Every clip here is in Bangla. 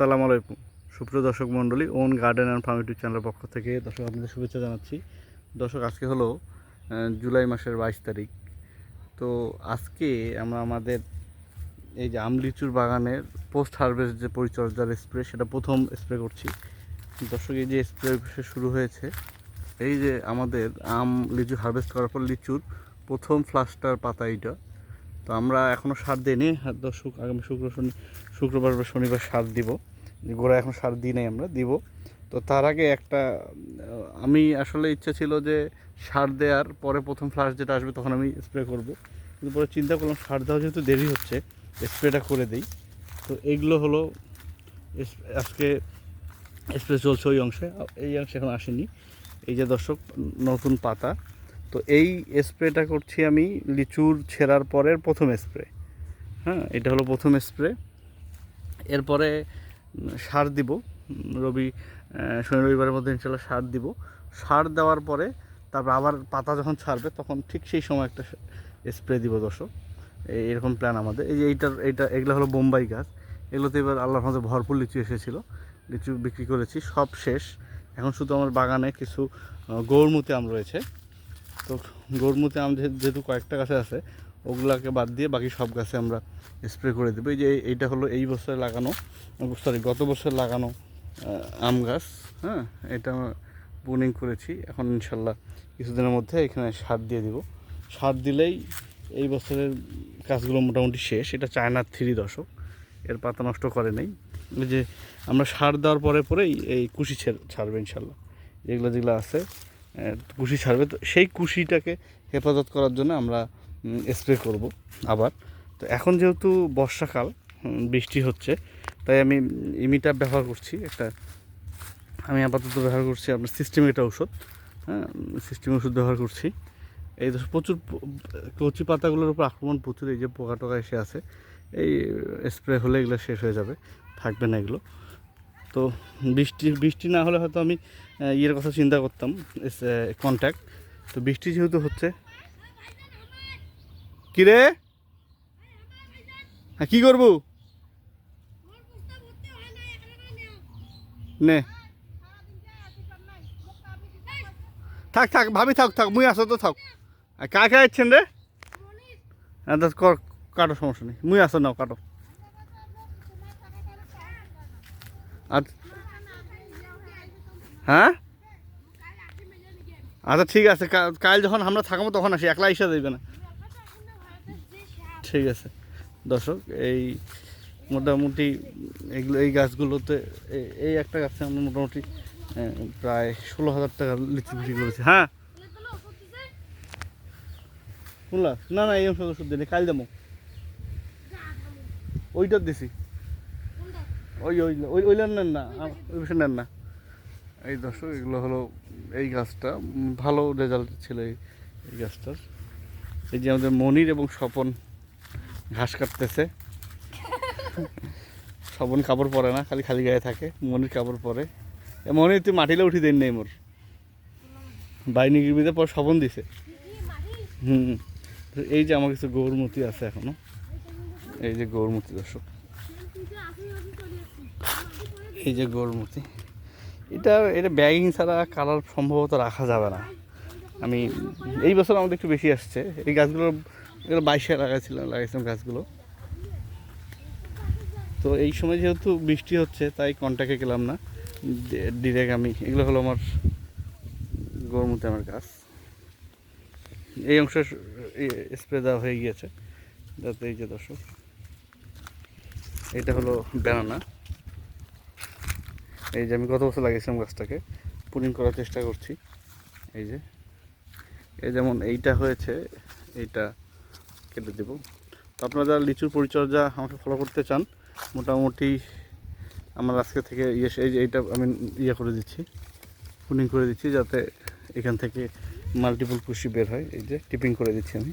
আসসালামু আলাইকুম। সুপ্রিয় দর্শক মণ্ডলী, own garden and farm YouTube চ্যানেলের পক্ষ থেকে দর্শক আপনাদের শুভেচ্ছা জানাচ্ছি। দর্শক, আজকে হলো জুলাই মাসের বাইশ তারিখ। তো আজকে আমরা আমাদের এই যে আমলিচুর বাগানের পোস্ট হারভেস্ট যে পরিচর্যার স্প্রে, সেটা প্রথম স্প্রে করছি। দর্শক, এই যে স্প্রে শুরু হয়েছে, এই যে আমাদের আম লিচু হারভেস্ট করার পর লিচুর প্রথম ফ্লাস্টার পাতা এইটা। তো আমরা এখনও সার দিইনি। আর দর্শক, আগামী শুক্র শনি, শুক্রবার বা শনিবার সার দিব। গোড়া এখন সার দিই নাই আমরা, দিব। তো তার আগে একটা, আমি আসলে ইচ্ছা ছিল যে সার দেওয়ার পরে প্রথম ফ্লাশ যেটা আসবে তখন আমি স্প্রে করব। কিন্তু পরে চিন্তা করলাম সার দেওয়া যেহেতু দেরি হচ্ছে স্প্রেটা করে দিই। তো এইগুলো হলো আজকে স্প্রে চলছে ওই অংশে এই অংশে এখন আসেনি। এই যে দর্শক, নতুন পাতা। তো এই স্প্রেটা করছি আমি লিচুর ছেঁড়ার পরের প্রথম স্প্রে হ্যাঁ এটা হলো প্রথম স্প্রে এরপরে সার দিব। রবি শনি রবিবারের মধ্যে ইনশাল্লাহ সার দিব। সার দেওয়ার পরে তারপর আবার পাতা যখন ছাড়বে, তখন ঠিক সেই সময় একটা স্প্রে দিব দর্শক। এরকম প্ল্যান আমাদের। এই যে এইটার, এইটা, এগুলো হলো বোম্বাই গাছ। এগুলোতে এবার আল্লাহর মধ্যে ভরপুর লিচু এসেছিল। লিচু বিক্রি করেছি, সব শেষ। এখন শুধু আমার বাগানে কিছু গৌরমতি আম রয়েছে। তো গরমুতে আম যেহে- যেহেতু কয়েকটা গাছে আছে ওগুলাকে বাদ দিয়ে বাকি সব গাছে আমরা স্প্রে করে দেবো। এই যে এইটা হলো এই বছরে লাগানো সরি গত বছর লাগানো আম গাছ হ্যাঁ এটা বুনিং করেছি। এখন ইনশাল্লাহ কিছুদিনের মধ্যে এখানে সার দিয়ে দিব। সার দিলেই এই বছরের কাজগুলো মোটামুটি শেষ। এটা চায়নার থ্রি দশক, এর পাতা নষ্ট করে নেই। যে আমরা সার দেওয়ার পরে পরেই এই কুশি ছেড়- ছাড়বে ইনশাল্লাহ। যেগুলো যেগুলো আছে কুশি ছাড়বে। তো সেই কুশিটাকে হেফাজত করার জন্য আমরা স্প্রে করব আবার। তো এখন যেহেতু বর্ষাকাল বৃষ্টি হচ্ছে, তাই আমি ইমিটা ব্যবহার করছি। একটা, আমি আপাতত ব্যবহার করছি আপনার সিস্টেম এটা ওষুধ হ্যাঁ সিস্টেম ওষুধ ব্যবহার করছি। এই প্রচুর কচি পাতাগুলোর উপর আক্রমণ প্রচুর, এই যে পোকা টোকা এসে আছে, এই স্প্রে হলে এগুলো শেষ হয়ে যাবে, থাকবে না এগুলো। তো বৃষ্টি বৃষ্টি না হলে হয়তো আমি ইয়ের কথা চিন্তা করতাম কন্ট্যাক্ট তো বৃষ্টি যেহেতু হচ্ছে কিরে হ্যাঁ কী করব? নে। থাক থাক, ভাবি থাক থাক, মুই আসো তো, থাক। কার কার ইচ্ছেন রে? হ্যাঁ কর, কাটো, সমস্যা নেই। মুই আসো, নাও, কাটো। আর হ্যাঁ? আচ্ছা ঠিক আছে, কা- কাল যখন আমরা থাকব, তখন আসি। একলা এসে দেবে না। ঠিক আছে। দর্শক, এই মোটামুটি এগুলো, এই গাছগুলোতে এই- একটা গাছে আমরা মোটামুটি প্রায় ষোলো হাজার টাকা লিচু বিক্রি করেছি। হ্যাঁ? শুনলা না না, এই অংশ ওষুধ দিলে কাল যাব ওইটা দিছি। ওই ওই ওই ওইলার নেন না ওই পাশে নেন না। এই দর্শক, এগুলো হলো এই গাছটা ভালো রেজাল্ট ছিল এই গাছটার। এই যে আমাদের মনির এবং স্বপন ঘাস কাটতেছে। স্বপন কাপড় পরে না, খালি খালি গায়ে থাকে, মনির কাপড় পরে। এ মনির তুই মাটিলে উঠি দেন নেই মোর। বাইনি গিরবিতে পর স্বপন দিছে। হুম এই যে আমার কিছু গৌরমতি আছে এখনও। এই যে গৌরমতি দর্শক। এই যে গৌরমতি এটা এটা ব্যাগিং ছাড়া কালার সম্ভবত রাখা যাবে না। আমি, এই বছর আমাদের একটু বেশি আসছে। এই গাছগুলো এগুলো বাইশে লাগাইছিলাম লাগাইছিলাম গাছগুলো। তো এই সময় যেহেতু বৃষ্টি হচ্ছে, তাই কন্ট্যাক্টে গেলাম না। ডিরেক্ট আমি, এগুলো হলো আমার গরমতে আমার গাছ। এই অংশ স্প্রে দেওয়া হয়ে গিয়েছে। যাতে এই যে দর্শক, এটা হলো ব্যানানা এই যে আমি গত বছর লাগিয়েছিলাম গাছটাকে পুলিং করার চেষ্টা করছি। এই যে, এই যেমন এইটা হয়েছে, এইটা কেটে দেব। তো আপনারা যারা লিচুর পরিচর্যা আমাকে ফলো করতে চান, মোটামুটি আমার আজকে থেকে ইয়ে এই এইটা আমি ইয়ে করে দিচ্ছি পুলিং করে দিচ্ছি যাতে এখান থেকে মাল্টিপল কুশি বের হয়। এই যে টিপিং করে দিচ্ছি আমি।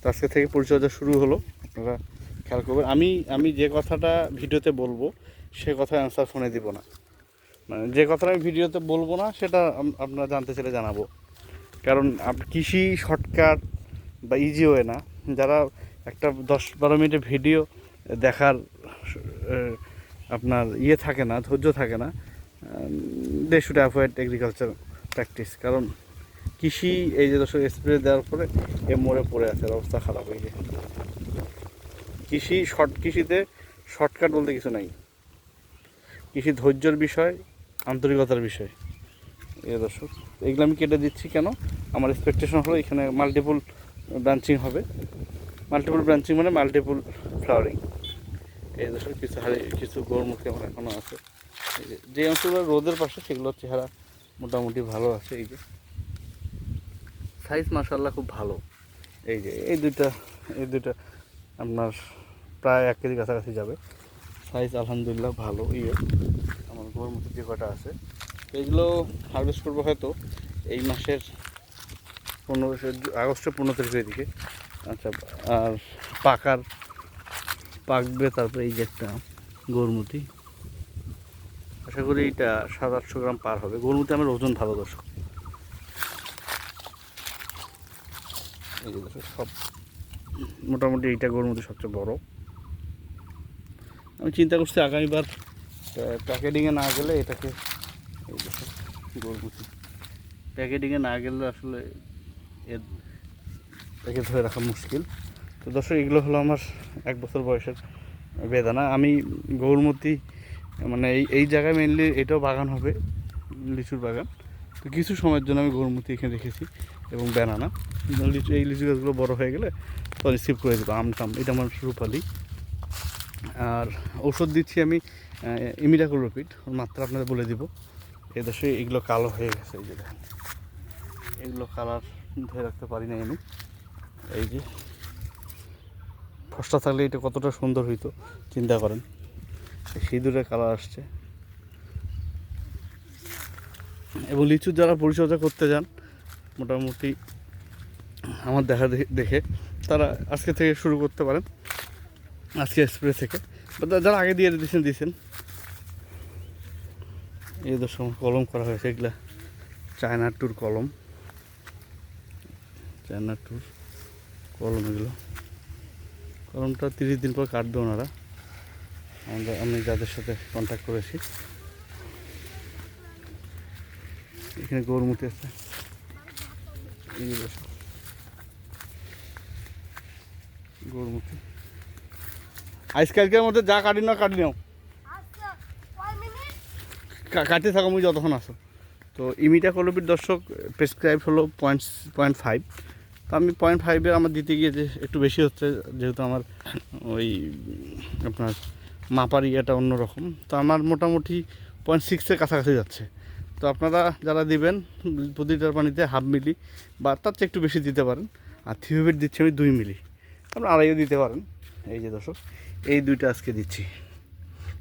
তো আজকে থেকে পরিচর্যা শুরু হলো, আপনারা খেয়াল করবেন। আমি আমি যে কথাটা ভিডিওতে বলব, সে কথা অ্যান্সার ফোনে দিব না। মানে যে কথাটা আমি ভিডিওতে বলব না, সেটা আপনারা জানতে চাইলে জানাব। কারণ কৃষি শর্টকাট বা ইজি ওয়ে না। যারা একটা দশ বারো মিনিটের ভিডিও দেখার আপনার ইয়ে থাকে না, ধৈর্য থাকে না they should avoid agriculture practice কারণ কৃষি, এই যে দর্শক স্প্রে দেওয়ার পরে এ মরে পড়ে আছে অবস্থা খারাপ হয়ে যায় কৃষি শর্ট কৃষিতে শর্টকাট বলতে কিছু নাই। কৃষি ধৈর্যর বিষয়, আন্তরিকতার বিষয়। এ দর্শক, এগুলো আমি কেটে দিচ্ছি কেন? আমার এক্সপেকটেশন হলো এখানে মাল্টিপল ব্রাঞ্চিং হবে। মাল্টিপল ব্রাঞ্চিং মানে মাল্টিপল ফ্লাওয়ারিং এই দর্শক, কিছু হারে কিছু গৌরমুখী আমার এখনও আছে। যে অংশগুলো রোদের পাশে সেগুলোর চেহারা মোটামুটি ভালো আছে, এই যে। সাইজ মাসাল্লাহ খুব ভালো। এই যে, এই দুইটা এই দুইটা আপনার প্রায় এক কেজি কাছাকাছি যাবে। সাইজ আলহামদুলিল্লাহ ভালো ইয়ে। আমার গরমুখী যে কটা আছে এগুলো হারভেস্ট করব হয়তো এই মাসের পনেরো আগস্টের পনেরো তারিখের দিকে। আচ্ছা আর পাকার পাকবে তারপরে এই যে একটা গরমুতি আশা করি এটা সাত আটশো গ্রাম পার হবে। গরমুতি আমার ওজন ভালো, দর্শক। সব মোটামুটি এইটা গরমুতি সবচেয়ে বড়। আমি চিন্তা করছি আগামীবার প্যাকেটিংয়ে না গেলে এটাকে দেখো প্যাকেটিংয়ে না গেলে আসলে এর একে ধরে রাখা মুশকিল। তো দর্শক, এগুলো হলো আমার এক বছর বয়সের বেদানা। আমি গৌরমতি মানে এই এই জায়গায় মেনলি এটাও বাগান হবে, লিচুর বাগান। তো কিছু সময়ের জন্য আমি গৌরমতি এখানে রেখেছি এবং ব্যানানা লিচু, এই লিচু গাছগুলো বড় হয়ে গেলে তো রিসিভ করে দেবো আমটাম এটা আমার রূপালি। আর ওষুধ দিচ্ছি আমি ইমিডাক্লোরোপিড ওর মাত্রা আপনাদের বলে দিব। এই দেশে এগুলো কালো হয়ে গেছে, এই যে দেখেন। এগুলো কালার ধরে রাখতে পারি না আমি। এই যে, ফসটা থাকলে এটা কতটা সুন্দর হইতো, চিন্তা করেন। এই সিঁদুরের কালার আসছে। এবং লিচু যারা পরিচর্যা করতে যান, মোটামুটি আমার দেখা দেখে- তারা আজকে থেকে শুরু করতে পারেন। আজকে স্প্রে থেকে। যারা আগে দিয়ে দিয়েছেন দিয়েছেন। দশ আমার কলম করা হয়েছে, এগুলা চায়না টুর কলম। চায়না টুর কলম এগুলো। কলমটা তিরিশ দিন পর কাটবে ওনারা। আমরা, আমি যাদের সাথে কন্ট্যাক্ট করেছি। এখানে গরমুতি আছে। গরমুতি। আজকালকের মধ্যে যা কাটি না কাটি নাও আচ্ছা কয় মিনিট কা- কাটতে থাকো মুই যতক্ষণ আসো তো ইমিটা কলবির দর্শক প্রেসক্রাইব হলো পয়েন্ট পয়েন্ট ফাইভ তো আমি পয়েন্ট ফাইভে আমার দিতে গিয়ে একটু বেশি হচ্ছে, যেহেতু আমার ওই আপনার মাপার ইয়েটা অন্যরকম। তো আমার মোটামুটি পয়েন্ট সিক্সের কাছাকাছি যাচ্ছে। তো আপনারা যারা দিবেন, প্রতিটার পানিতে হাফ মিলি বা তার চেয়ে একটু বেশি দিতে পারেন। আর থিওবিট দিচ্ছি আমি দুই মিলি আপনারা আড়াইও দিতে পারেন। এই যে দর্শক, এই দুইটা আজকে দিচ্ছি।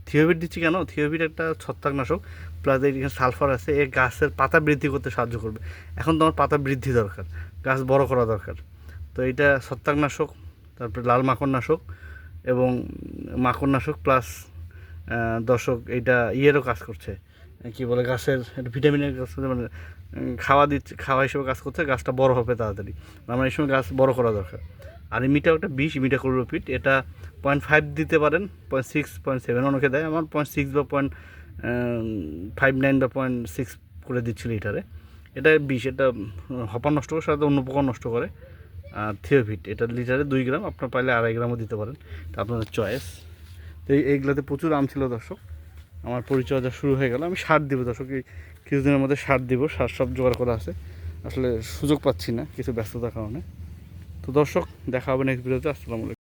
থিওবিট দিচ্ছি কেন? থিওবিট একটা ছত্রাকনাশক প্লাস এখানে সালফার আছে, এ গাছের পাতা বৃদ্ধি করতে সাহায্য করবে। এখন তোমার পাতা বৃদ্ধি দরকার, গাছ বড় করা দরকার। তো এটা ছত্রাকনাশক, তারপরে লাল মাকড়নাশক এবং মাকড়নাশক প্লাস দর্শক এটা ইয়েরও কাজ করছে। কি বলে, গাছের ভিটামিনের করছে মানে খাওয়া দিচ্ছে, খাওয়া হিসেবে কাজ করছে, গাছটা বড় হবে তাড়াতাড়ি। আমার এই সময় গাছ বড় করা দরকার। আর ইমিটা ওটা বিষ ইমিটা ক্লোরোপিট এটা পয়েন্ট ফাইভ দিতে পারেন পয়েন্ট সিক্স পয়েন্ট সেভেন অনেকে দেয়, আমার পয়েন্ট সিক্স বা পয়েন্ট ফাইভ নাইন বা পয়েন্ট সিক্স করে দিচ্ছিল লিটারে এটা বিষ এটা হপা নষ্ট করে, সাথে অন্য পোকা নষ্ট করে। আর থিওভিট এটা লিটারে দুই গ্রাম, আপনার পাইলে আড়াই গ্রামও দিতে পারেন। এটা আপনাদের চয়েস তো এই- এইগুলোতে প্রচুর আম ছিল দর্শক। আমার পরিচর্যা শুরু হয়ে গেল, আমি সার দিব দর্শক, এই কিছুদিনের মধ্যে সার দিব, সার সব জোগাড় করা আছে। আসলে সুযোগ পাচ্ছি না, কিছু ব্যস্ততার কারণে। তো দর্শক দেখা হবে নেক্সট ভিডিওতে আসসালামু